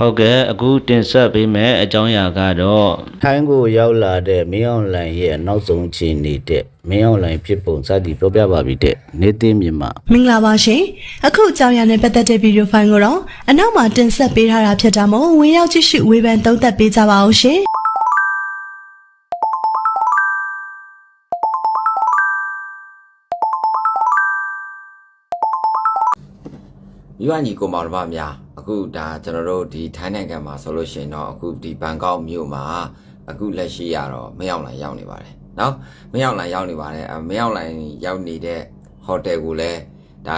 ဟုတ်ကဲ့အခုတင်ဆက်ပေးမယ့်အကြောင်းအရာကတော့ထိုင်းကိုရောက်လာတဲ့မင်းအောင်လှိုင်ရဲ့နောက်ဆုံးအခြေအနေတဲ့မင်းအောင်လှိုင်ဖြစ်ပုံစသည်ပြောပြပါပြီတဲ့နေသိမြင်မမင်္ဂလာပါရှင်အခုအကြောင်းအရာနဲ့ပတ်သက်တဲ့ဗီဒီယိုဖိုင်ကိုတော့အနောက်မှာတင်ဆက်ပေးထားတာဖြစ်တာမို့ဝင်ရောက်ကြည့်ရှုဝေဖန်သုံးသပ်ပေးကြပါအောင်ရှင်မိဘညီကိုမောင်နှမများ အခုဒါကျွန်တော်တို့ဒီထိုင်းနိုင်ငံမှာဆိုလို့ရှိရင်တော့အခုဒီဘန်ကောက်မြို့မှာအခုလက်ရှိရတော့မရောက်လာရောက်နေပါတယ်เนาะမရောက်လာရောက်နေပါတယ်အဲမရောက်လာရောက်နေတဲ့ဟိုတယ်ကိုလည်းဒါ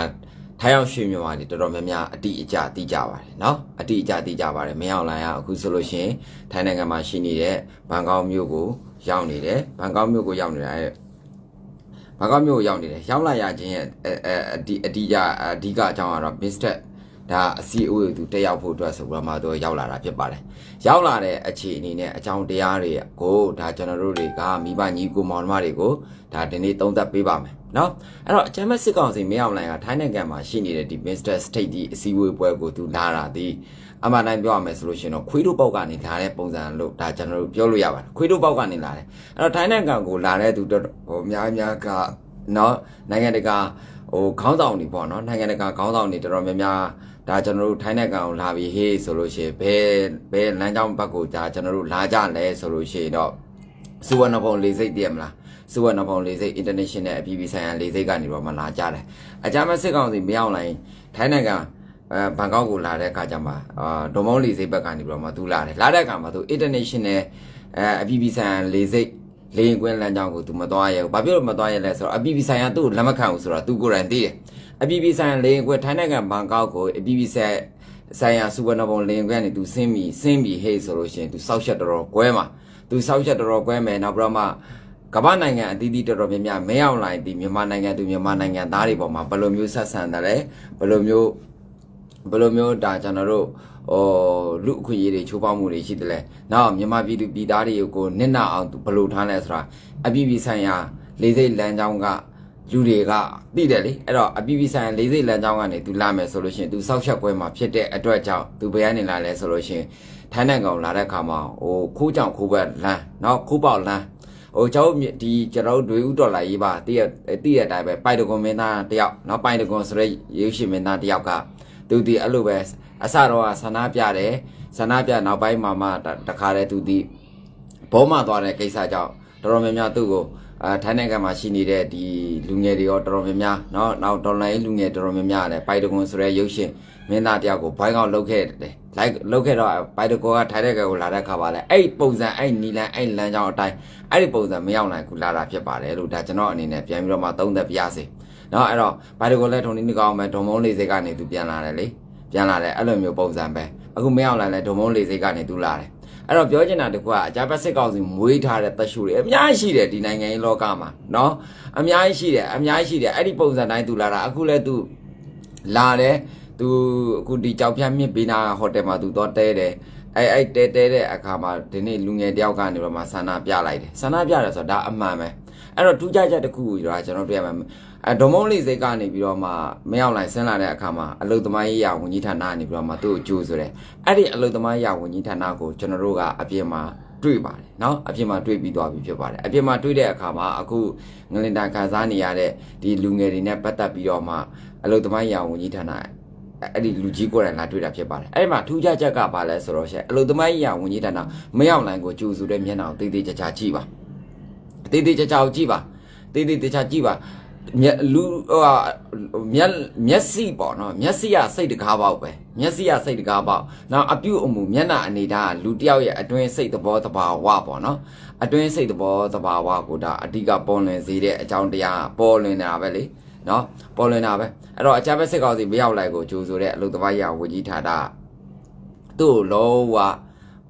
ထိုင်းရောက်ရွှေမြန်မာတွေတော်တော်များများအတိအကျသိကြပါတယ်เนาะအတိအကျသိကြပါတယ်မရောက်လာရအခုဆိုလို့ရှိရင်ထိုင်းနိုင်ငံမှာရှိနေတဲ့ဘန်ကောက်မြို့ကိုရောက်နေတယ်ဘန်ကောက်မြို့ကိုရောက်နေတာအဲ ဘာကောက်မျိုးကိုရောက်နေတယ်ရောက်လာရခြင်းရဲ့အဲအဲအဒီအဒီကအဓိကအကြောင်းကတော့ Mr. ဒါအစည်းအဝေးကိုသူတက်ရောက်ဖို့အတွက်ဆိုပြီးတော့မှသူရောက်လာတာဖြစ်ပါတယ်။ရောက်လာတဲ့အခြေအနေနဲ့အကြောင်းတရားတွေကိုဒါကျွန်တော်တို့တွေကမိဘညီကိုမောင်နှမတွေကိုဒါဒီနေ့သုံးသပ်ပေးပါမယ်။နော်အဲ့တော့အချမ်းမစစ်ကောင်စီမင်းအောင်လိုင်ကထိုင်းနိုင်ငံမှာရှိနေတဲ့ဒီ Mr. State ဒီအစည်းအဝေးပွဲကိုသူလာတာဒီအမှန်တိုင်းပြောရမယ်ဆိုလို့ရှိရင်တော့ခွေးတို့ပေါက်ကနေလာတဲ့ပုံစံလို့ဒါကျွန်တော်တို့ပြောလို့ရပါတယ်ခွေးတို့ပေါက်ကနေလာတယ်အဲ့တော့ထိုင်းနိုင်ငံကိုလာတဲ့သူတော့ဟိုအများအများကနော်နိုင်ငံတကာဟိုခေါင်းဆောင်တွေပေါ့နော်နိုင်ငံတကာခေါင်းဆောင်တွေတော်တော်များများ ဒါကျွန်တော်တို့ထိုင်းနိုင်ငံကိုလာပြီးဟေးဆိုလို့ရှိရင်ဘယ်ဘယ်လမ်းကြောင်းဘက်ကိုဒါကျွန်တော်တို့လာကြလဲဆိုလို့ရှိရင်တော့စူဝနဘုံလေးစိတ်တည်မလားစူဝနဘုံလေးစိတ် international အပြည်ပြည်ဆိုင်ရာလေးစိတ်ကနေတော့မလာကြတယ်အကြမ်းမဲ့စစ်ကောင်စီမရောက်လိုက်ထိုင်းနိုင်ငံအဲဘန်ကောက်ကိုလာတဲ့အခါကျမှအာဒုံမုံလေးစိတ်ဘက်ကနေပြီးတော့မှသူလာတယ်လာတဲ့အခါမှာသူ international အဲအပြည်ပြည်ဆိုင်ရာလေးစိတ်လေရင်ကွင်းလမ်းကြောင်းကိုသူမသွားရဘူး။ဘာဖြစ်လို့မသွားရလဲဆိုတော့အပြည်ပြည်ဆိုင်ရာသူ့ကိုလက်မခံဘူးဆိုတော့သူကိုယ်တိုင်သိတယ်။ အပြည်ပြည်ဆိုင်ရာလေရင်ကွင်းထိုင်းနိုင်ငံဘန်ကောက်ကိုအပြည်ပြည်ဆိုင်ဆိုင်ရာစူဝနဘုံလေရင်ကွင်းကနေသူဆင်းပြီးဆင်းပြီးဟေးဆိုလို့ရှိရင်သူစောက်ချက်တော်တော်ကွဲမှာသူစောက်ချက်တော်တော်ကွဲမယ်နောက်ပြီးတော့မှကမ္ဘာနိုင်ငံအသီးသီးတော်တော်များများမဲအောင်လိုက်ဒီမြန်မာနိုင်ငံသူမြန်မာနိုင်ငံသားတွေပေါ်မှာဘယ်လိုမျိုးဆက်ဆံတယ်လဲဘယ်လိုမျိုးဘယ်လိုမျိုးဒါကျွန်တော်တို့ဟိုလူအခွင့်အရေးတွေချိုးဖောက်မှုတွေရှိတယ်လဲနောက်မြန်မာပြည်သူပြည်သားတွေကိုနစ်နာအောင်သူဘယ်လိုထားလဲဆိုတာအပြည်ပြည်ဆိုင်ရာလေးစိတ်လမ်းကြောင်းက လူတွေကသိတယ်လေအဲ့တော့အပြည်ပြည်ဆိုင်ရာလေးစိတ်လမ်းကြောင်းကနေသူလာမယ်ဆိုလို့ရှိရင်သူစောက်ချက်ပွဲမှာဖြစ်တဲ့အတွက်ကြောင့်သူဘယ်ကနေလာလဲဆိုလို့ရှိရင်ထိုင်းနိုင်ငံကိုလာတဲ့အခါမှာဟိုခိုးကြောင်ခိုးဘက်လမ်းနော်ခိုးပေါက်လမ်းဟိုကျွန်တော်တို့ဒီကျွန်တော်တို့တွေဥတော်လာရေးပါတည့်ရတည့်ရတဲ့အတိုင်းပဲပိုက်တကွန်မင်းသားတယောက်နော်ပိုက်တကွန်ဆိုရဲရုပ်ရှင်မင်းသားတယောက်ကသူဒီအဲ့လိုပဲအစတော့ကဆန္ဒပြတယ်ဆန္ဒပြနောက်ပိုင်းမှာမှတခါတည်းသူဒီဘောမသွားတဲ့ကိစ္စကြောင့်တော်တော်များများသူ့ကို အာထိုင်းနိုင်ငံမှာရှိနေတဲ့ဒီလူငယ်တွေရောတော်တော်များများเนาะနောက်ဒေါ်လာရေးလူငယ်တော်တော်များများလည်းပိုက်တကွန်ဆိုရဲရုပ်ရှင်မင်းသားတယောက်ကိုဘိုင်းကောက်လုတ်ခဲ့တယ်လိုက်လုတ်ခဲ့တော့ပိုက်တကွန်ကထိုင်းနိုင်ငံကိုလာတဲ့ခါပါလဲအဲ့ပုံစံအဲ့နီလန်အဲ့လမ်းကြောင်းအတိုင်းအဲ့ဒီပုံစံမရောက်နိုင်ဘူးလာတာဖြစ်ပါတယ်လို့ဒါကျွန်တော်အနေနဲ့ပြန်ပြီးတော့မှသုံးသပ်ပြရစီเนาะအဲ့တော့ဘိုက်တကွန်လည်းထုံနေနေကောင်းမယ်ဒုံမုံလေးစိတ်ကနေသူပြန်လာတယ်လေပြန်လာတယ်အဲ့လိုမျိုးပုံစံပဲအခုမရောက်လာလဲဒုံမုံလေးစိတ်ကနေသူလာတယ် အဲ့တော့ပြောချင်တာတကွာအကြပတ်စစ်ကောင်စီမွေးထားတဲ့သက်ရှူတွေအများကြီးရှိတယ်ဒီနိုင်ငံရေးလောကမှာနော်အများကြီးရှိတယ်အများကြီးရှိတယ်အဲ့ဒီပုံစံတိုင်းသူလာတာအခုလဲသူလာတယ်သူအခုဒီကြောက်ဖြတ်မြစ်ပေးနာဟိုတယ်မှာသူတော့တဲတယ်အဲအဲတဲတဲတဲ့အခါမှာဒီနေ့လူငယ်တယောက်ကနေတော့မှဆန္ဒပြလိုက်တယ်ဆန္ဒပြတယ်ဆိုတော့ဒါအမှန်ပဲ အဲ့တော့ထူးခြားချက်တစ်ခုကိုကျွန်တော်တို့ရမှာအဲဒေါ်မုံလေးစိတ်ကနေပြီးတော့မှမရောက်လိုက်ဆင်းလာတဲ့အခါမှာအလုသမားရေးရဝန်ကြီးဌာနကနေပြီးတော့မှသူ့ကိုကြိုးဆိုတယ်အဲ့ဒီအလုသမားရေးရဝန်ကြီးဌာနကိုကျွန်တော်တို့ကအပြင်မှာတွေ့ပါတယ်เนาะအပြင်မှာတွေ့ပြီးသွားပြီဖြစ်ပါတယ်အပြင်မှာတွေ့တဲ့အခါမှာအခုငလင်တန်ခံစားနေရတဲ့ဒီလူငယ်တွေနဲ့ပတ်သက်ပြီးတော့မှအလုသမားရေးရဝန်ကြီးဌာနအဲ့ဒီလူကြီးကိုယ်တိုင်လာတွေ့တာဖြစ်ပါတယ်အဲ့ဒီမှာထူးခြားချက်ကဘာလဲဆိုတော့ရှက်အလုသမားရေးရဝန်ကြီးဌာနမရောက်နိုင်ကိုကြိုးဆိုတဲ့မျက်နှာကိုတေးသေးချာချာကြည့်ပါ တေးသေးချာချာကိုကြည့်ပါတေးသေးချာချာကြည့်ပါမျက်လူဟိုဟာမျက်မျက်စိပေါ့နော်မျက်စိကစိတ်တကားပေါက်ပဲမျက်စိကစိတ်တကားပေါက်နောက်အပြုတ်အမူမျက်နှာအနေထားကလူတစ်ယောက်ရဲ့အတွင်းစိတ်သဘောတဘာဝပေါ့နော်အတွင်းစိတ်သဘောတဘာဝကိုဒါအဓိကပေါ်လွင်စေတဲ့အကြောင်းတရားပေါ်လွင်နေတာပဲလေနော်ပေါ်လွင်တာပဲအဲ့တော့အကြမ်းဖက်စစ်ကောင်စီမရောက်လိုက်ကိုကြိုးဆိုတဲ့အလုပ်သမားရဝကြီးထားတာသူ့ကိုလုံးဝ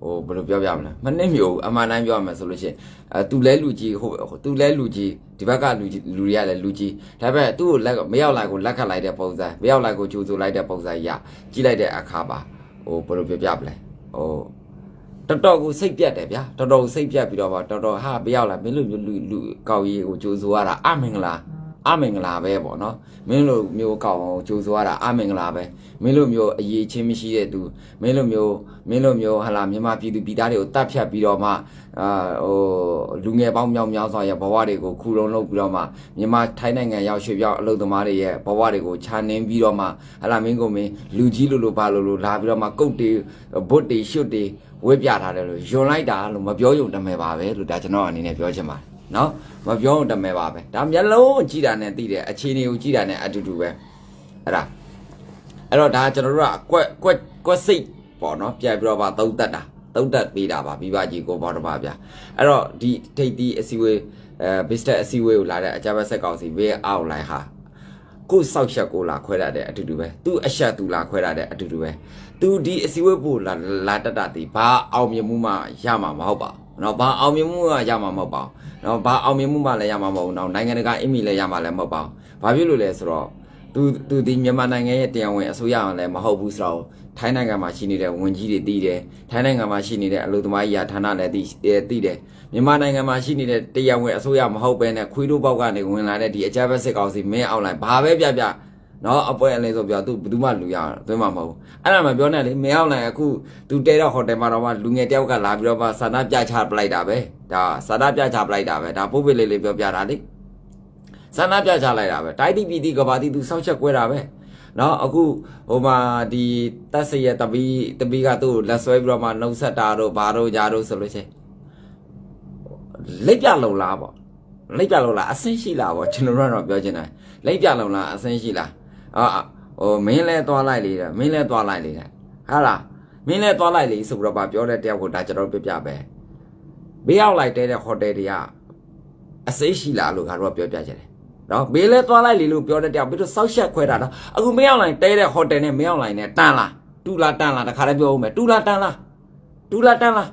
ဟိုဘယ်လိုပြောပြမလဲမနှိမ့်မျိုးအမှန်တိုင်းပြောရမယ်ဆိုလို့ရှိရင်အဲသူလဲလူကြီးဟိုသူလဲလူကြီးဒီဘက်ကလူကြီးလူတွေကလည်းလူကြီးဒါပေမဲ့သူ့ကိုလက်မရောက်လာကိုလက်ခတ်လိုက်တဲ့ပုံစံမရောက်လာကိုကြိုးဆိုလိုက်တဲ့ပုံစံရကြည့်လိုက်တဲ့အခါပါဟိုဘယ်လိုပြောပြမလဲဟိုတော်တော်ကိုစိတ်ပြတ်တယ်ဗျာတော်တော်ကိုစိတ်ပြတ်ပြီးတော့ပါတော်တော်ဟာဘရောက်လာမင်းလိုမျိုးလူလူကောက်ရေးကိုကြိုးဆိုရတာအမင်္ဂလာ အမင်္ဂလာပဲပေါ့နော်မင်းလိုမျိုးကောက်အောင်ကြိုးဆိုရတာအမင်္ဂလာပဲမင်းလိုမျိုးအရေးချင်းမရှိတဲ့သူမင်းလိုမျိုးမင်းလိုမျိုးဟာလာမြန်မာပြည်သူပြည်သားတွေကိုတတ်ဖြတ်ပြီးတော့မှအာဟိုလူငယ်ပေါင်းမြောက်များစွာရဲ့ဘဝတွေကိုခူရုံလုပ်ပြီးတော့မှမြန်မာထိုင်းနိုင်ငံရောက်ရွှေ့ပြောင်းအလုပ်သမားတွေရဲ့ဘဝတွေကိုခြာနှင်းပြီးတော့မှဟာလာမင်းကိုမင်းလူကြီးလိုလိုပါလိုလိုလာပြီးတော့မှကုတ်တွေဘွတ်တွေရှွတ်တွေဝေးပြထားတယ်လို့ယွန်လိုက်တာလို့မပြောယုံတမယ်ပါပဲလို့ဒါကျွန်တော်အနေနဲ့ပြောချင်ပါတယ် နော်မပြောယုံတမယ်ပါပဲဒါမျက်လုံးကြည့်တာနဲ့သိတယ်အခြေအနေကိုကြည့်တာနဲ့အတူတူပဲအဲ့ဒါအဲ့တော့ဒါကျွန်တော်တို့ကအကွက်ကွက်ကွက်စိတ်ပေါ့နော်ပြန်ပြီးတော့ပါသုံးသက်တာသုံးသက်ပေးတာပါမိဘကြီးကိုပေါ့တော့ပါဗျာအဲ့တော့ဒီထိတ်တီအစည်းအဝေးအဲ business အစည်းအဝေးကိုလာတဲ့အကြမ်းဖက်ဆက်ကောင်စီဘေးအောက်လိုင်းဟာကိုယ်ဆောက်ချက်ကိုလာခွဲရတဲ့အတူတူပဲသူအရှက်သူလာခွဲရတဲ့အတူတူပဲသူဒီအစည်းအဝေးပို့လာလာတက်တာဒီဘာအောင်မြင်မှုမှရမှာမဟုတ်ပါဘူး နော်ဘာအောင်မြင်မှုကရမှာမဟုတ်ပါဘူးနော်ဘာအောင်မြင်မှုမှလည်းရမှာမဟုတ်ဘူးနော်နိုင်ငံတကာအင်မီလည်းရမှာလည်းမဟုတ်ပါဘူးဘာဖြစ်လို့လဲဆိုတော့သူသူဒီမြန်မာနိုင်ငံရဲ့တရားဝင်အစိုးရအောင်လည်းမဟုတ်ဘူးဆိုတော့ထိုင်းနိုင်ငံမှာရှိနေတဲ့ဝန်ကြီးတွေသိတယ်ထိုင်းနိုင်ငံမှာရှိနေတဲ့အလုပ်သမားကြီးရာဌာနလည်းသိသိတယ်မြန်မာနိုင်ငံမှာရှိနေတဲ့တရားဝင်အစိုးရမဟုတ်ဘဲနဲ့ခွေးတို့ပေါက်ကနေဝင်လာတဲ့ဒီအကြမ်းဖက်စစ်ကောင်စီမင်းအောင်လိုက်ဘာပဲပြပြ နော်အပွဲအလဲဆိုပြောသူဘယ်သူမှလူရသွင်းမှာမဟုတ်ဘူးအဲ့ဒါမှပြောနေလေမင်းအောင်လိုက်အခုသူတဲတော့ဟိုတယ်မှာတော့မှလူငယ်တယောက်ကလာပြီးတော့မှစာနာပြချပလိုက်တာပဲဒါစာနာပြချပလိုက်တာပဲဒါပုတ်ပိလေးလေးပြောပြတာလေစာနာပြချလိုက်တာပဲတိုက်တိပီတိကဘာတိသူစောက်ချက်ကွဲတာပဲနော်အခုဟိုမှာဒီတက်စရဲ့တပီးတပီးကသူ့ကိုလက်ဆွဲပြီးတော့မှနှုတ်ဆက်တာတော့ဘာတော့ညာတော့ဆိုလို့ချင်းလက်ပြလုံလားပေါ့လက်ပြလုံလားအဆင်းရှိလားပေါ့ကျွန်တော်တို့ကတော့ပြောချင်တယ်လက်ပြလုံလားအဆင်းရှိလား အာဟိုမင်းလဲသွားလိုက်လေတဲ့မင်းလဲသွားလိုက်လေတဲ့ဟာလားမင်းလဲသွားလိုက်လေဆိုပြီးတော့ဗာပြောတဲ့တယောက်ကိုဒါကျွန်တော်ပြပြပဲဘေးရောက်လိုက်တဲ့ဟိုတယ်တွေကအစိရှိလားလို့ကတော့ပြောပြချင်တယ်နော်ဘေးလဲသွားလိုက်လေလို့ပြောတဲ့တယောက်ပြီးတော့စောက်ရှက်ခွဲတာနော်အခုမင်းရောက်လိုက်တဲတဲ့ဟိုတယ်နဲ့မင်းရောက်လိုက်နဲ့တန်လားတူလားတန်လားတခါတည်းပြောဦးမယ်တူလားတန်လားတူလားတန်လား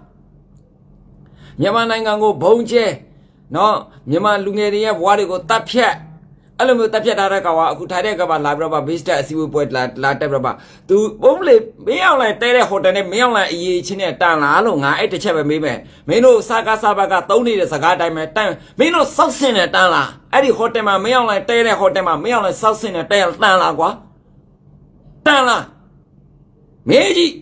မြန်မာနိုင်ငံကိုဘုံကျဲနော်မြန်မာလူငယ်တွေရဲ့ဘဝတွေကိုတတ်ဖြတ် အဲ့လိုမျိုးတက်ပြတ်ထားတဲ့ကောင်ကအခုထိုင်တဲ့ကဘာလာပြီးတော့ဗ base တက်အစည်းအဝေးပွဲလာလာတက်ပြီးတော့ဗသူဘုံလေမင်းအောင်လိုက်တဲတဲ့ဟိုတယ်နဲ့မင်းအောင်လိုက်အရေးချင်းနဲ့တန်လာလို့ငါအဲ့တစ်ချက်ပဲမေးမယ်မင်းတို့စာကားစာဘကသုံးနေတဲ့စကားအတိုင်းပဲတန်မင်းတို့စောက်စင်နဲ့တန်လာအဲ့ဒီဟိုတယ်မှာမင်းအောင်လိုက်တဲတဲ့ဟိုတယ်မှာမင်းအောင်လိုက်စောက်စင်နဲ့တဲတန်လာကွာတန်လာမေးကြည့်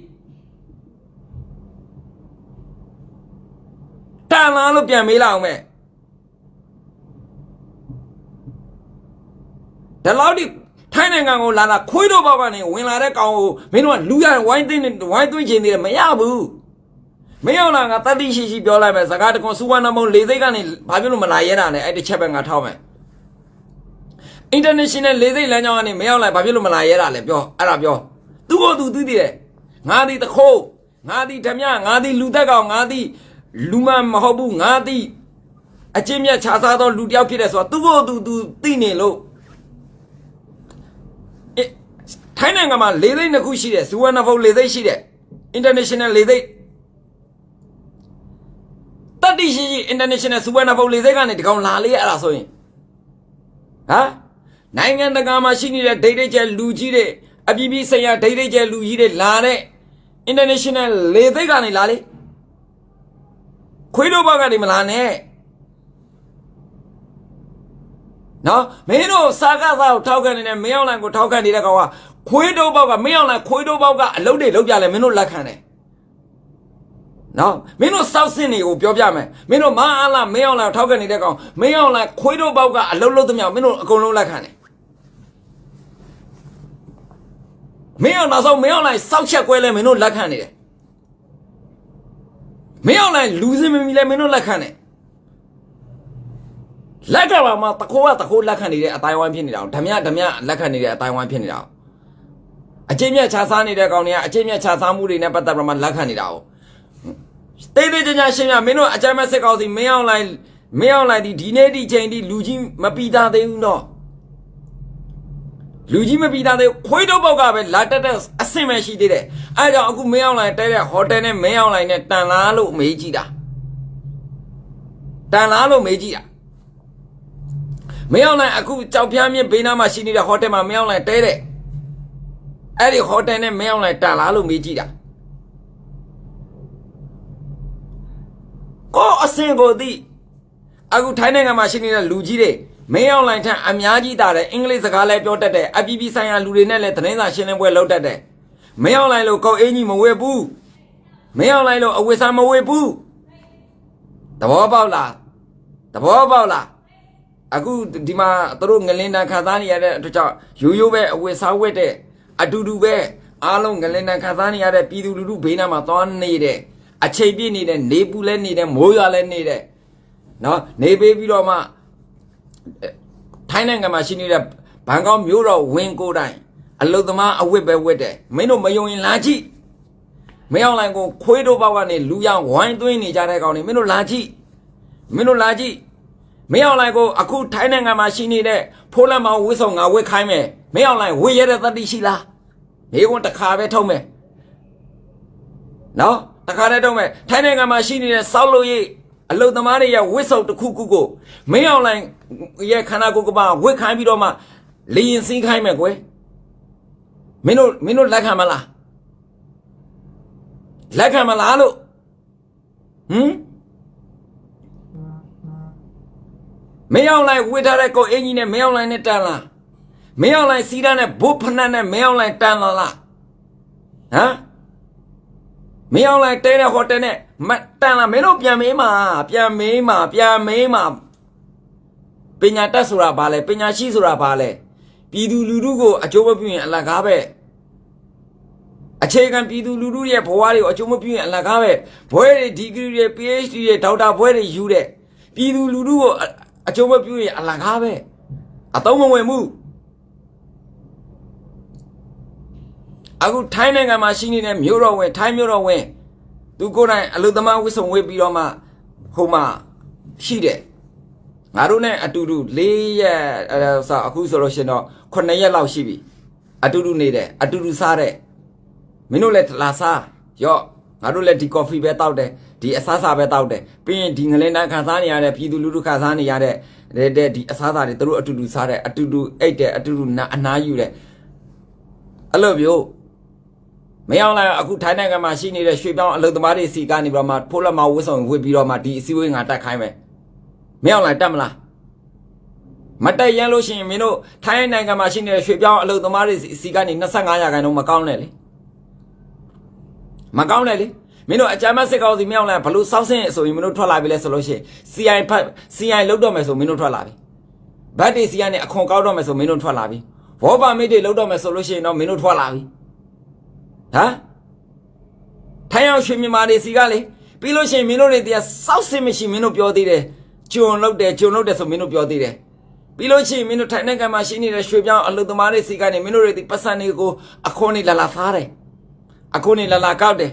တန်လာလို့ပြန်မေးလိုက်အောင်မ ဒါလောက်ဒီထိုင်းနိုင်ငံကိုလာလာခွေးတို့ဘောက်ကနေဝင်လာတဲ့ကောင်ကိုမင်းတို့ကလူရဝိုင်းသိနေဝိုင်းသွင်းချင်သေးတယ်မရဘူးမင်းအောင်လာငါတတိရှိရှိပြောလိုက်မယ်စကားတကွန်စူဝါနမုံလေစိတ်ကနေဘာဖြစ်လို့မလာရဲတာလဲအဲ့တစ်ချက်ပဲငါထောက်မယ် international လေစိတ်လမ်းကြောင်းကနေမင်းအောင်လာဘာဖြစ်လို့မလာရဲတာလဲပြောအဲ့ဒါပြောသူကသူသိသိတယ်ငါဒီတခိုးငါဒီဓမြငါဒီလူသက်ကောင်ငါဒီလူမမဟုတ်ဘူးငါဒီအချင်းမြတ်ခြားစားသောလူတစ်ယောက်ဖြစ်တယ်ဆိုတော့သူကသူသူသိနေလို့ ထိုင်းနိုင်ငံမှာလေသိန်းနှစ်ခုရှိတယ်ဇူဝနာဖုတ်လေသိန်းရှိတယ် international လေသိန်းတတိရှိရှိ international ဇူဝနာဖုတ်လေသိန်းကနေဒီကောင်လာလေအဲ့ဒါဆိုရင်ဟာနိုင်ငံတကာမှာရှိနေတဲ့ဒိတ်ဒိတ်ကျဲလူကြီးတွေအပြည်ပြည်ဆိုင်ရာဒိတ်ဒိတ်ကျဲလူကြီးတွေလာတဲ့ international လေသိန်းကနေလာလေခွေးတို့ဘက်ကနေမလာနဲ့နော်မင်းတို့စာကစားကိုထောက်ခံနေတဲ့မင်းအောင်လိုင်ကိုထောက်ခံနေတဲ့ကောင်က ခွေးတို့ဘောက်ကမင်းအောင်လိုင်ခွေးတို့ဘောက်ကအလုပ်တွေလုပ်ပြလဲမင်းတို့လက်ခံတယ်နော်မင်းတို့စောက်စင်တွေကိုပြောပြမယ်မင်းတို့မအားလားမင်းအောင်လိုင်ကိုထောက်ခံနေတဲ့ကောင်မင်းအောင်လိုင်ခွေးတို့ဘောက်ကအလုပ်လုပ်သမျှမင်းတို့အကုန်လုံးလက်ခံတယ်မင်းအောင်နောက်ဆုံးမင်းအောင်လိုင်စောက်ချက်ကွဲလဲမင်းတို့လက်ခံနေတယ်မင်းအောင်လိုင်လူစင်မမီလဲမင်းတို့လက်ခံတယ်လက်ကပါမှာတခိုးကတခိုးလက်ခံနေတဲ့အတိုင်းဝိုင်းဖြစ်နေတာဓမြဓမြလက်ခံနေတဲ့အတိုင်းဝိုင်းဖြစ်နေတာအ ချင်းမြတ်ခြားစားနေတဲ့ကောင်တွေကအချင်းမြတ်ခြားစားမှုတွေနဲ့ပတ်သက်ပြီးမှလက်ခံနေတာ哦တေးသေးချာချာရှင်းပြမင်းတို့အကြမ်းမဲ့စစ်ကောင်စီမင်းအောင်လိုက်မင်းအောင်လိုက်ဒီဒီနေ့ဒီချိန်ဒီလူကြီးမပီတာသေးဘူးနော်လူကြီးမပီတာသေးဘူးခွေးတော့ပေါက်ကပဲလာတက်တဲ့အဆင်ပဲရှိသေးတယ်အဲဒါကြောင့်အခုမင်းအောင်လိုက်တဲတဲ့ဟိုတယ်နဲ့မင်းအောင်လိုက်နဲ့တန်လားလို့မေးကြည့်တာတန်လားလို့မေးကြည့်တာမင်းအောင်လိုက်အခုကြောက်ပြားမြင့်ဘေးနားမှာရှိနေတဲ့ဟိုတယ်မှာမင်းအောင်လိုက်တဲတဲ့ အဲ့ဒီဟိုတယ်နဲ့မင်းအောင်လိုက်တန်လားလို့မေးကြည့်တာကိုအစင်ကိုသိအခုထိုင်းနိုင်ငံမှာရှိနေတဲ့လူကြီးတွေမင်းအောင်လိုင်းထက်အများကြီးတာတယ်အင်္ဂလိပ်စကားလည်းပြောတတ်တယ်အပြည်ပြည်ဆိုင်ရာလူတွေနဲ့လည်းသတင်းစာရှင်းလင်းပွဲလုပ်တတ်တယ်မင်းအောင်လိုင်းလို့ကောက်အင်းကြီးမဝယ်ဘူးမင်းအောင်လိုင်းလို့အဝတ်စားမဝယ်ဘူးသဘောပေါက်လားသဘောပေါက်လားအခုဒီမှာသူတို့ငလင်တန်ခါသားနေရတဲ့အတွက်ကြောင့်ရိုးရိုးပဲအဝတ်စားဝတ်တဲ့ အတူတူပဲအားလုံးငလင်တန်ခါသားနေရတဲ့ပြည်သူလူထုဘေးနားမှာသွားနေတဲ့အချိန်ပြည့်နေတဲ့နေပူလဲနေတဲ့မိုးရွာလဲနေတဲ့နော်နေပေးပြီးတော့မှထိုင်းနိုင်ငံမှာရှိနေတဲ့ဘန်ကောက်မြို့တော်ဝင်ကိုယ်တိုင်အလုသမားအဝတ်ပဲဝတ်တယ်မင်းတို့မယုံရင်လာကြည့်မင်းအောင်လိုင်ကိုခွေးတို့ဘောက်ကနေလူရောင်ဝိုင်းသွင်းနေကြတဲ့ကောင်တွေမင်းတို့လာကြည့်မင်းတို့လာကြည့်မင်းအောင်လိုင်ကိုအခုထိုင်းနိုင်ငံမှာရှိနေတဲ့ဖိုးလက်မောင်ဝစ်ဆောင်ငါဝတ်ခိုင်းမယ် မင်းအောင်လိုင်ဝတ်ရတဲ့တတိရှိလားမိကွန်းတစ်ခါပဲထုံးမယ်နော်တစ်ခါတည်းထုံးမယ်ထိုင်းနိုင်ငံမှာရှိနေတဲ့စောက်လို့ရိပ်အလုသမားတွေရဲ့ဝစ်ဆောင်တစ်ခုခုကိုမင်းအောင်လိုင်ရဲ့ခန္ဓာကိုယ်ကပါဝတ်ခိုင်းပြီးတော့မှလေရင်စင်းခိုင်းမယ်ကွယ်မင်းတို့မင်းတို့လက်ခံမလားလက်ခံမလားလို့ဟမ်မင်းအောင်လိုင်ဝတ်ထားတဲ့ကိုယ်အင်ကြီးနဲ့မင်းအောင်လိုင်နဲ့တန်လား မင်းအောင်လိုင်စီးသားနဲ့ဘုတ်ဖနတ်နဲ့မင်းအောင်လိုင်တန်လာလားဟမ်မင်းအောင်လိုင်တဲတဲ့ဟိုတယ်နဲ့မတန်လာမင်းတို့ပြန်မေးမှာပြန်မေးမှာပြန်မေးမှာပညာတတ်ဆိုတာဘာလဲပညာရှိဆိုတာဘာလဲပြည်သူလူထုကိုအကျိုးမပြုရင်အလကားပဲအခြေခံပြည်သူလူထုရဲ့ဘဝတွေကိုအကျိုးမပြုရင်အလကားပဲဘွဲတွေဒီဂရီတွေ PhD တွေဒေါက်တာဘွဲတွေယူတဲ့ပြည်သူလူထုကိုအအကျိုးမပြုရင်အလကားပဲအသုံးမဝင်ဘူး အခုထိုင်းနိုင်ငံမှာရှိနေတဲ့မြို့တော်ဝင်ထိုင်းမြို့တော်ဝင်သူကိုယ်တိုင်အလုသမားဝစ်စုံဝေးပြီးတော့မှဟိုမှာရှိတယ်ငါတို့နဲ့အတူတူ၄ရက်အဲဆိုအခုဆိုလို့ရှရင်တော့9ရက်လောက်ရှိပြီအတူတူနေတယ်အတူတူစားတဲ့မင်းတို့လည်းလာစားရော့ငါတို့လည်းဒီကော်ဖီပဲတောက်တယ်ဒီအစားအစာပဲတောက်တယ်ပြီးရင်ဒီငလင်းတန်းခံစားနေရတဲ့ပြည်သူလူထုခံစားနေရတဲ့တဲ့ဒီအစားအစာတွေသူတို့အတူတူစားတယ်အတူတူအိတ်တယ်အတူတူနာအနားယူတယ်အဲ့လိုမျိုး မရောက်လာအခုထိုင်းနိုင်ငံမှာရှိနေတဲ့ရွှေပြောင်းအလုပ်သမားတွေစီကနေပြီးတော့မှဖိုးလက်မဝစ်ဆောင်ဝစ်ပြီးတော့မှဒီအစည်းအဝေးငါတက်ခိုင်းမယ်မရောက်လာတက်မလားမတက်ရန်လို့ရှိရင်မင်းတို့ထိုင်းနိုင်ငံမှာရှိနေတဲ့ရွှေပြောင်းအလုပ်သမားတွေစီကနေ25ရာခိုင်နှုန်းမကောင်းနဲ့လေမကောင်းနဲ့လေမင်းတို့အကြမ်းမစစ်ကောက်စီမရောက်လာဘလို့စောက်ဆင်းဆိုရင်မင်းတို့ထွက်လာပြီလဲဆိုလို့ရှိရင် CI ဖတ် CI လုတ်တော့မယ်ဆိုမင်းတို့ထွက်လာပြီဘတ်တွေစီကနေအခွန်ကောက်တော့မယ်ဆိုမင်းတို့ထွက်လာပြီဘောပါမိတ်တွေလုတ်တော့မယ်ဆိုလို့ရှိရင်တော့မင်းတို့ထွက်လာပြီ ဟမ်ထိုင်အောင်ရွှေမြန်မာတွေစီကလေပြီးလို့ရှိရင်မင်းတို့တွေတရားစောက်စစ်မရှိမင်းတို့ပြောသေးတယ်ဂျုံလုတ်တယ်ဂျုံလုတ်တယ်ဆိုမင်းတို့ပြောသေးတယ်ပြီးလို့ရှိရင်မင်းတို့ထိုင်နိုင်ငံမှာရှိနေတဲ့ရွှေပြောင်းအလုသမားတွေစီကနေမင်းတို့တွေဒီပတ်စံတွေကိုအခွန်နေလာလာဖားတယ်အခွန်နေလာလာကောက်တယ်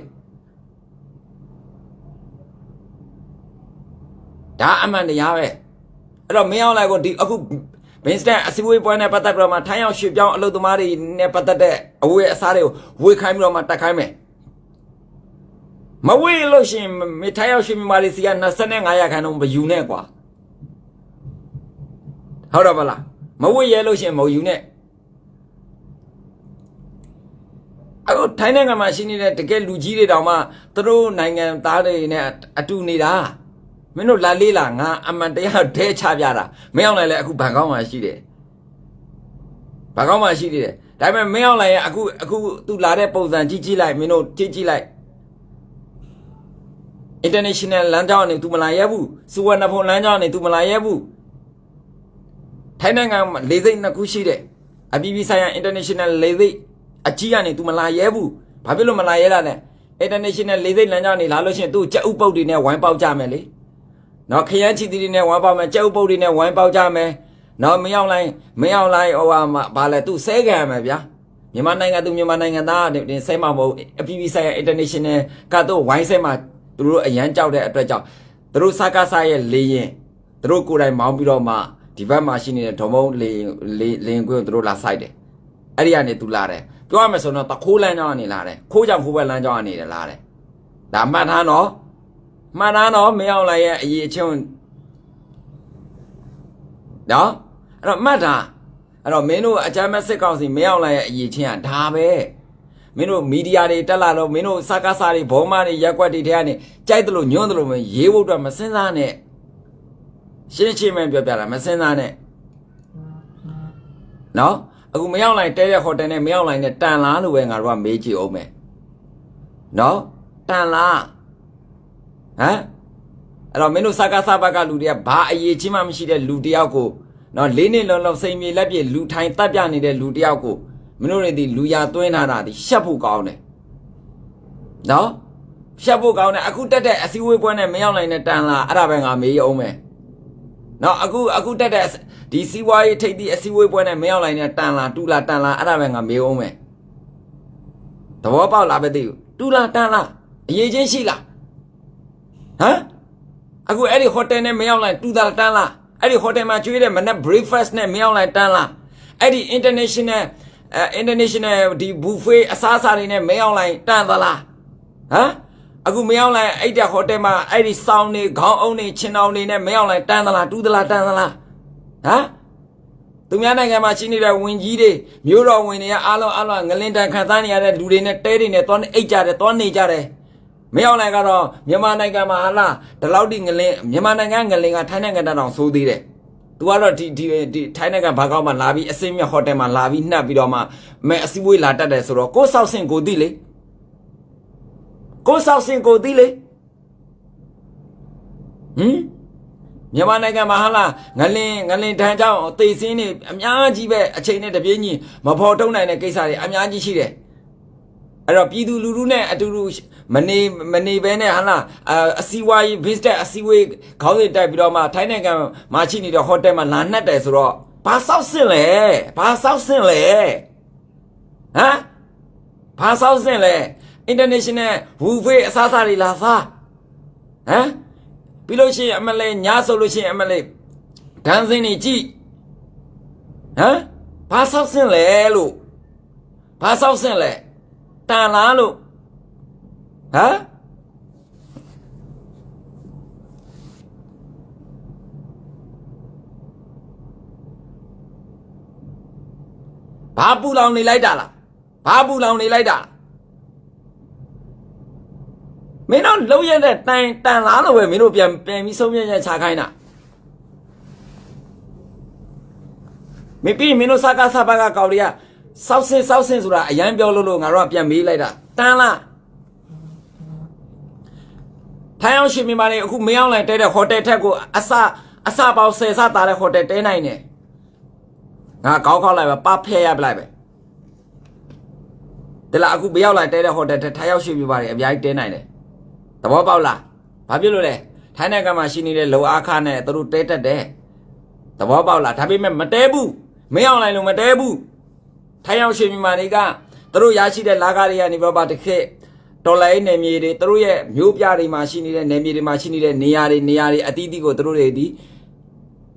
ဒါအမှန်တရားပဲအဲ့တော့မင်းအောင်လိုက်ကိုဒီအခု ဘင်းစတန်အစည်းအဝေးပွဲနဲ့ပတ်သက်ပြီးတော့မှထိုင်းအောင်ရွှေပြောင်းအလုပ်သမားတွေနဲ့ပတ်သက်တဲ့အဝေးအစားတွေကိုဝေခိုင်းပြီးတော့မှတက်ခိုင်းမယ်မဝေးလို့ရှိရင်မထိုင်းအောင်ရွှေမြန်မာတွေစီက25ရာခိုင်နှုန်းမယူနဲ့ကွာဟုတ်တော့ဗလားမဝေးရဲလို့ရှိရင်မယူနဲ့အခုထိုင်းနိုင်ငံမှာရှိနေတဲ့တကယ်လူကြီးတွေတောင်မှသူတို့နိုင်ငံသားတွေနဲ့အတူနေတာ မင်းတို့လာလေးလာငါအမှန်တရားဒဲချပြတာမင်းအောင်လိုက်လည်းအခုဘန်ကောက်မှာရှိတယ်ဘန်ကောက်မှာရှိတယ်ဒါပေမဲ့မင်းအောင်လိုက်ရဲ့အခုအခုသူလာတဲ့ပုံစံကြီးကြီးလိုက်မင်းတို့ကြည့်ကြည့်လိုက် international လမ်းကြောင်းနေသူမလာရဘူးစုဝနဖုန်လမ်းကြောင်းနေသူမလာရဘူးထိုင်းနိုင်ငံမှာလေစိတ်နှစ်ခုရှိတယ်အပြည်ပြည်ဆိုင်ရာ international လေစိတ်အကြီးကနေသူမလာရဘူးဘာဖြစ်လို့မလာရတာလဲ international လေစိတ်လမ်းကြောင်းနေလာလို့ရှိရင်သူ့ကြက်ဥပုတ်တွေနဲ့ဝိုင်းပေါက်ကြမယ်လေ နော်ခရမ်းချီတီတွေနဲ့ဝိုင်းပေါက်မယ်ကြက်ဥပုတ်တွေနဲ့ဝိုင်းပေါက်ကြမယ်နော်မရောက်လိုက်မရောက်လိုက်ဟိုဟာမှာဘာလဲ तू ဆဲခံရမယ်ဗျာမြန်မာနိုင်ငံသူမြန်မာနိုင်ငံသားတင်ဆဲမှာမဟုတ်အပြည်ပြည်ဆိုင်ရာ international ကတော့ဝိုင်းဆဲမှာသူတို့အရန်ကြောက်တဲ့အတွက်ကြောင့်သူတို့စကားစားရဲ့လေရင်သူတို့ကိုယ်တိုင်မောင်းပြီးတော့မှဒီဘက်မှာရှိနေတဲ့ဒေါ်မုံလေလေလေရင်ကွင်းကိုသူတို့လာဆိုင်တယ်အဲ့ဒီကနေသူလာတယ်ပြောရမယ်ဆိုတော့တခိုးလမ်းကြောင်းကနေလာတယ်ခိုးကြောင်ခိုးဘက်လမ်းကြောင်းကနေလာတယ်ဒါမှတ်ထားနော် မှတ်ထားနော်မင်းအောင်လိုက်ရဲ့အရေးအချင်းနော်အဲ့တော့မှတ်တာအဲ့တော့မင်းတို့အကြမ်းမဲ့စစ်ကောင်စီမင်းအောင်လိုက်ရဲ့အရေးချင်းကဒါပဲမင်းတို့မီဒီယာတွေတက်လာတော့မင်းတို့စကားစားတွေဘောမတွေရက်ွက်တွေထဲကနေကြိုက်တယ်လို့ညွှန်းတယ်လို့မရေးဖို့အတွက်မစင်စားနဲ့ရှင်းရှင်းပဲပြောပြတာမစင်စားနဲ့နော်အခုမရောက်လိုက်တဲတဲ့ဟိုတယ်နဲ့မရောက်လိုက်နဲ့တန်လားလို့ပဲငါတို့ကမေးကြည့်အောင်မယ်နော်တန်လား ဟမ်အဲ့တော့မင်းတို့စကားစားဘက်ကလူတွေကဘာအရေးချင်းမှမရှိတဲ့လူတယောက်ကိုနော်လေးနှစ်လုံးလုံးစိန်မြေလက်ပြလူထိုင်တက်ပြနေတဲ့လူတယောက်ကိုမင်းတို့တွေဒီလူရသွင်းထားတာဒီရှက်ဖို့ကောင်းတယ်နော်ရှက်ဖို့ကောင်းတယ်အခုတက်တဲ့အစည်းအဝေးပွဲနဲ့မရောက်နိုင်တဲ့တန်လားအဲ့ဒါပဲငါမေးရအောင်မယ်နော်အခုအခုတက်တဲ့ဒီစီးပွားရေးထိပ်သီးအစည်းအဝေးပွဲနဲ့မရောက်နိုင်တဲ့တန်လားတူလားတန်လားအဲ့ဒါပဲငါမေးအောင်မယ်သဘောပေါက်လားပဲသိဘူးတူလားတန်လားအရေးချင်းရှိလား ဟမ်အခုအဲ့ဒီဟိုတယ်နဲ့မရောက်လိုက်တူတာတန်းလားအဲ့ဒီဟိုတယ်မှာကျွေးတဲ့မနက် breakfast နဲ့မရောက်လိုက်တန်းလားအဲ့ဒီ international အဲ international ဒီ buffet အစားအစာတွေနဲ့မရောက်လိုက်တန်းသလားဟမ်အခုမရောက်လိုက်အဲ့ဒီဟိုတယ်မှာအဲ့ဒီစောင်းတွေခေါင်းအုံးတွေခြင်အောင်တွေနဲ့မရောက်လိုက်တန်းသလားတူသလားတန်းသလားဟမ်သူများနိုင်ငံမှာရှိနေတဲ့ဝင်ကြီးတွေမျိုးတော်ဝင်တွေကအားလုံးအားလုံးငလင်တန်ခံစားနေရတဲ့လူတွေနဲ့တဲတွေနဲ့သွားအိတ်ကြတယ်သွားနေကြတယ် မရောက်နိုင်ကတော့မြန်မာနိုင်ငံမှာဟာလားဒီလောက်ထိငလင်းမြန်မာနိုင်ငံငလင်းကထိုင်းနိုင်ငံတောင်ဆိုးသေးတယ်။ तू ကတော့ဒီဒီဒီထိုင်းနိုင်ငံဘာကောက်မှလာပြီးအစင်းမြတ်ဟိုတယ်မှာလာပြီးနှက်ပြီးတော့မှမဲအစည်းအဝေးလာတက်တယ်ဆိုတော့ကိုယ်ဆောက်ဆင်ကိုသိလေကိုယ်ဆောက်ဆင်ကိုသိလေဟမ်မြန်မာနိုင်ငံမှာဟာလားငလင်းငလင်းတန်းကြောင်အသေးစင်းနေအများကြီးပဲအချိန်နဲ့တပြေးညီမဖော်တုံးနိုင်တဲ့ကိစ္စတွေအများကြီးရှိတယ်။ အဲ့တော့ပြည်သူလူထုနဲ့အတူတူမနေမနေဘဲနဲ့ဟာလားအအစီဝါရေး visit အစီဝေးခေါင်းစဉ်တက်ပြီးတော့မှထိုင်းနိုင်ငံမှာရှိနေတဲ့ဟိုတယ်မှာလာနှက်တယ်ဆိုတော့ဘာဆောက်စင်လဲဘာဆောက်စင်လဲဟမ်ဘာဆောက်စင်လဲ international buffet အစားအစာတွေလာစားဟမ်ပြီးလို့ရှိရင်အမလေးညာဆိုလို့ရှိရင်အမလေးဒန်းစင်းတွေကြည့်ဟမ်ဘာဆောက်စင်လဲလို့ဘာဆောက်စင်လဲ တန်လားလို့ဟမ်ဘာပူလောင်နေလိုက်တာလားဘာပူလောင်နေလိုက်တာမင်းတို့လုံးရတဲ့တိုင်တန်လားလို့ပဲမင်းတို့ပြန်ပြန်ပြီးဆုံးဖြတ်ချက်ချခိုင်းတာမင်းပြီးမင်းတို့စကားစပါကကောက်တွေက စောက်စင်စောက်စင်ဆိုတာအရန်ပြောလို့လို့ငါတို့ကပြန်မေးလိုက်တာတန်လားထိုင်းအောင်ရှင်မြန်မာတွေအခုမရောက်လိုက်တဲတဲ့ဟိုတယ်ထက်ကိုအစအစပေါင်း10ဆတာတဲ့ဟိုတယ်တဲနိုင်တယ်ငါကောက်ခောက်လိုက်ပါပဖဲရပလိုက်ပဲတလားအခုမရောက်လိုက်တဲတဲ့ဟိုတယ်ထက်ထိုင်းအောင်ရှင်မြန်မာတွေအများကြီးတဲနိုင်တယ်သဘောပေါက်လားဘာဖြစ်လို့လဲထိုင်းနိုင်ငံမှာရှိနေတဲ့လုံအားခနဲ့သူတို့တဲတက်တယ်သဘောပေါက်လားဒါပေမဲ့မတဲဘူးမရောက်လိုက်လို့မတဲဘူး ထိုင်းအောင်ရှင်မြန်မာတွေကသူတို့ရရှိတဲ့လာကားတွေကနေပြောပါတစ်ခေတ်တော်လိုင်းနယ်မြေတွေသူတို့ရဲ့မျိုးပြတွေမှာရှိနေတဲ့နယ်မြေတွေမှာရှိနေတဲ့နေရာတွေနေရာတွေအသီးသီးကိုသူတို့တွေဒီ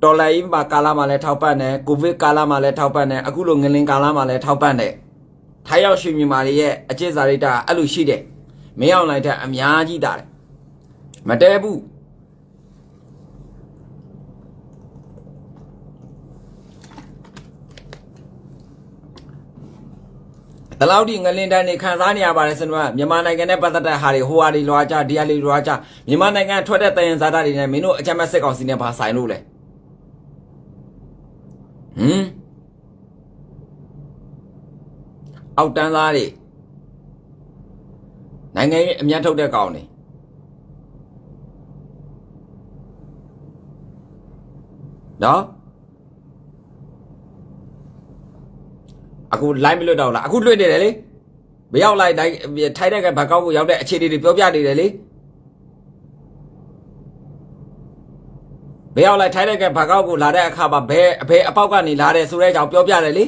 တော်လိုင်းမှာကာလမှာလည်းထောက်ပံ့တယ်ကိုဗစ်ကာလမှာလည်းထောက်ပံ့တယ်အခုလိုငလင်ကာလမှာလည်းထောက်ပံ့တယ်ထိုင်းရောက်ရွှေမြန်မာတွေရဲ့အကျင့်စာရိတ္တအဲ့လိုရှိတယ်မင်းအောင်လိုက်တဲ့အများကြီးတာတယ်မတဲဘူး ဒီလောက်ဒီငလင်တန်းနေခံစားနေရပါတယ်ဆိုတော့မြန်မာနိုင်ငံနဲ့ပတ်သက်တဲ့ဟာတွေဟိုဟာတွေလွာကြဒီဟာတွေလွာကြမြန်မာနိုင်ငံထွက်တဲ့တယင်ဇာတာတွေနဲ့မင်းတို့အကြမ်းမဲ့စစ်ကောင်စီနဲ့ဘာဆိုင်လို့လဲဟမ်အောက်တန်းသားတွေနိုင်ငံရေးအမျက်ထုတ်တဲ့ကောင်တွေနော် အခု line မလွတ်တော့လားအခုလွတ်နေတယ်လေမရောက်လိုက်တိုင်းထိုက်တဲ့ကဘကောက်ကိုရောက်တဲ့အခြေအနေတွေပြောပြနေတယ်လေဘယ်ရောက်လိုက်ထိုက်တဲ့ကဘကောက်ကိုလာတဲ့အခါမှာဘယ်ဘယ်အပေါက်ကနေလာတယ်ဆိုတဲ့အကြောင်းပြောပြတယ်လေ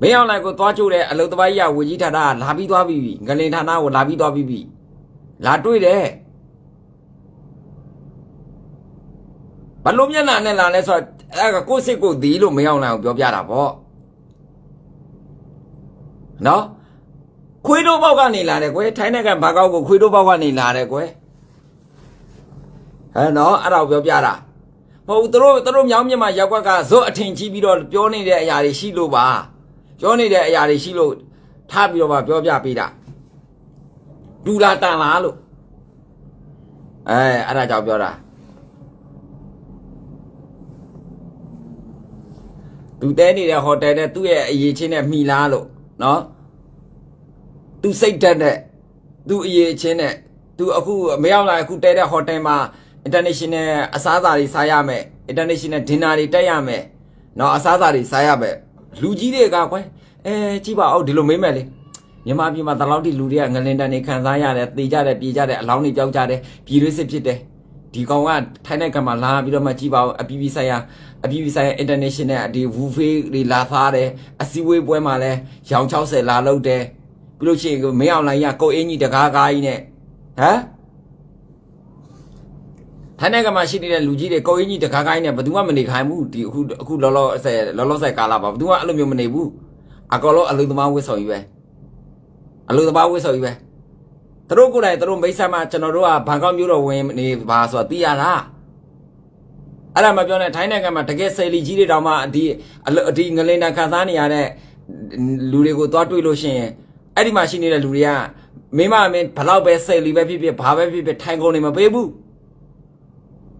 မင်းအောင်လိုက်ကိုသွားကြိုးတဲ့အလုတ်တပိုင်းရဝေကြီးဌာနကလာပြီးသွားပြီငလင်ဌာနကိုလာပြီးသွားပြီပြီလာတွေ့တယ်ဘလို့မျက်နှာနဲ့လာလဲဆိုတော့ အဲ့ဒါကကိုယ့်စိတ်ကိုယ်ဒီလို့မရောက်နိုင်အောင်ပြောပြတာပေါ့နော်ခွေးတို့ဘောက်ကနေလာတယ်ကွယ်ထိုင်းနိုင်ငံဘာကောက်ကိုခွေးတို့ဘောက်ကနေလာတယ်ကွယ်ဟဲ့နော်အဲ့ဒါကိုပြောပြတာမဟုတ်ဘူးသူတို့သူတို့မြောင်းမြတ်မှာရောက်ကွက်ကဇွတ်အထင်ကြီးပြီးတော့ပြောနေတဲ့အရာတွေရှိလို့ပါပြောနေတဲ့အရာတွေရှိလို့ထားပြီးတော့မှပြောပြပေးတာဒူလာတန်လားလို့အဲအဲ့ဒါကြောင့်ပြောတာ သူတဲနေတဲ့ဟိုတယ်နဲ့သူ့ရဲ့အရေးချင်းနဲ့မိလားလို့နော်သူစိတ်ဓာတ်နဲ့သူအရေးချင်းနဲ့သူအခုမရောက်လာအခုတဲတဲ့ဟိုတယ်မှာ international အစားအစာတွေစားရမယ် international dinner တွေတက်ရမယ်နော်အစားအစာတွေစားရမယ်လူကြီးတွေကကွယ်အဲကြည့်ပါအောင်ဒီလိုမေးမယ်လေမြန်မာပြည်မှာတလောက်တိလူတွေကငလင်တန်နေခံစားရတယ်တေကြတယ်ပြေကြတယ်အလောင်းတွေကြောက်ကြတယ်ပြည်ရွေးစစ်ဖြစ်တယ်ဒီကောင်ကထိုင်းနိုင်ငံမှာလာပြီးတော့မှကြည့်ပါအောင်အပြည်ပြည်ဆိုင်ရာ အပြည်ပြည်ဆိုင်ရာ international ဒီဝူဖေးတွေလာသားတယ်အစည်းအဝေးပွဲမှာလဲရောင်60လာလုပ်တယ်ပြီးလို့ရှိရင်မင်းအောင်လိုင်းရကိုအင်းကြီးတကားကားကြီးနဲ့ဟမ်ထိုင်းနိုင်ငံမှာရှိနေတဲ့လူကြီးတွေကိုအင်းကြီးတကားကိုင်းနဲ့ဘယ်သူမှမနေခိုင်းဘူးဒီအခုအခုလောလောဆယ်လောလောဆယ်ကာလပါဘယ်သူမှအဲ့လိုမျိုးမနေဘူးအကောလောအလူသမားဝစ်ဆောင်ကြီးပဲအလူသမားဝစ်ဆောင်ကြီးပဲသူတို့ကိုယ်တိုင်သူတို့မိတ်ဆက်မှာကျွန်တော်တို့ကဘန်ကောက်မြို့တော်ဝင်နေပါဆိုတာသိရလား အဲ့ဒါမပြောနဲ့ထိုင်းနိုင်ငံမှာတကယ်ဆယ်လီကြီးတွေတောင်မှဒီအလဒီငလင်တန်ခံစားနေရတဲ့လူတွေကိုသွားတွေ့လို့ရှိရင်အဲ့ဒီမှာရှိနေတဲ့လူတွေကမင်းမမင်းဘလောက်ပဲဆယ်လီပဲဖြစ်ဖြစ်ဘာပဲဖြစ်ဖြစ်ထိုင်ကုန်နေမပေးဘူး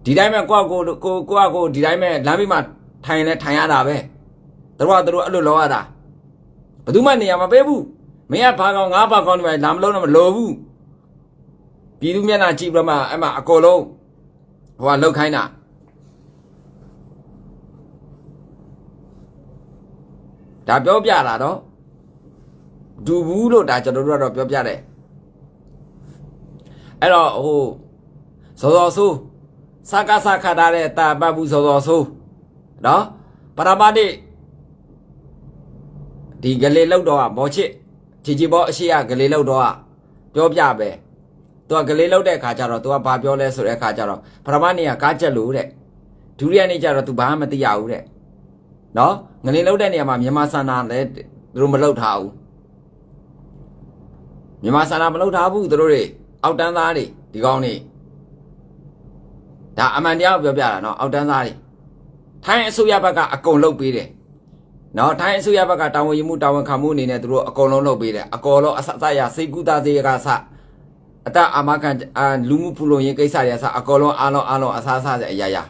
ဒီတိုင်းပဲကိုယ့်ကိုယ်ကိုကိုယ့်ကိုယ်ဒီတိုင်းပဲလမ်းဘေးမှာထိုင်လဲထိုင်ရတာပဲသူတို့ကသူတို့အဲ့လိုလောရတာဘယ်သူမှနေရာမပေးဘူးမင်းကဘာကောင်ငါဘာကောင်ဒီမှာလာမလုံးတော့မလိုဘူးပြည်သူမျက်နှာကြည့်ပြီးတော့မှအဲ့မှာအကုန်လုံးဟိုကလောက်ခိုင်းတာ ဒါပြောပြတာတော့ဒူဘူးလို့ဒါကျွန်တော်တို့ကတော့ပြောပြတယ်အဲ့တော့ဟိုစောစောဆိုးစကားစခါထားတဲ့တာပတ်ဘူးစောစောဆိုးနော်ပရမတိဒီဂလေလောက်တော့မောချစ်ချီချီဘောအရှိရဂလေလောက်တော့ပြောပြပဲသူကဂလေလောက်တဲ့အခါကျတော့သူကဘာပြောလဲဆိုတဲ့အခါကျတော့ပရမနေကကားချက်လို့တဲ့ဒုတိယနေ့ကျတော့ तू ဘာမှမသိရဘူးတဲ့ နော်ငလင်လောက်တဲ့နေရာမှာမြန်မာစန္ဒာလည်းသူတို့မလောက်ထားဘူးမြန်မာစန္ဒာမလောက်ထားဘူးသူတို့တွေအောက်တန်းသားတွေဒီကောင်းနေဒါအမှန်တရားကိုပြောပြတာနော်အောက်တန်းသားတွေထိုင်းအစိုးရဘက်ကအကုန်လုပ်ပေးတယ်နော်ထိုင်းအစိုးရဘက်ကတာဝန်ယူမှုတာဝန်ခံမှုအနေနဲ့သူတို့အကုန်လုံးလုပ်ပေးတယ်အကုန်လုံးအစအစရစိတ်ကူးသားစေကစအတအာမခံလူမှုဖူလုံရေးကိစ္စတွေအစအကုန်လုံးအားလုံးအားလုံးအစအစရအရာရာ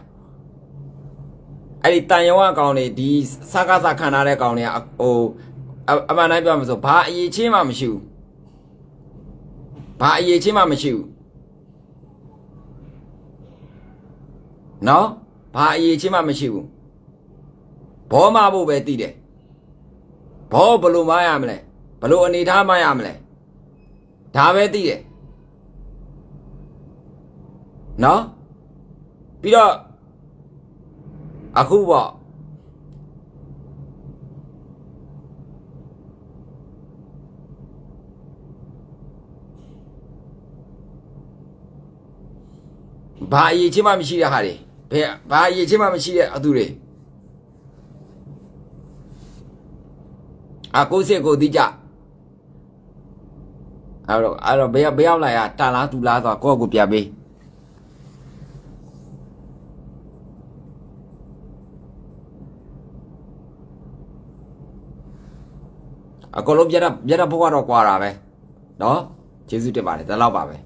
အဲ့ဒီတန်ရုံအကောင်တွေဒီစကားစခံထားတဲ့ကောင်တွေကဟိုအအမှန်တိုင်းပြောမှာဆိုဘာအရေးချင်းမှမရှိဘူးဘာအရေးချင်းမှမရှိဘူးနော်ဘာအရေးချင်းမှမရှိဘူးဘောမဖို့ပဲတည်တယ်ဘောဘယ်လိုမရမလဲဘယ်လိုအနေထားမရမလဲဒါပဲတည်တယ်နော်ပြီးတော့ အခုပေါ့ဘာအရေးချင်းမှမရှိတဲ့ဟာတွေဘယ်ဘာအရေးချင်းမှမရှိတဲ့အသူတွေအကိုစစ်ကိုတိကြအဲ့တော့အဲ့တော့ဘယ်ဘယ်ရောက်လာရတာလားတူလားဆိုတော့ကိုယ့်ကိုပြပေး အကုန်လုံးပြတ်တော့ပြတ်တော့ဘုရားတော့ကွာတာပဲเนาะကျေးဇူးတင်ပါတယ်ဒါတော့ပါပဲ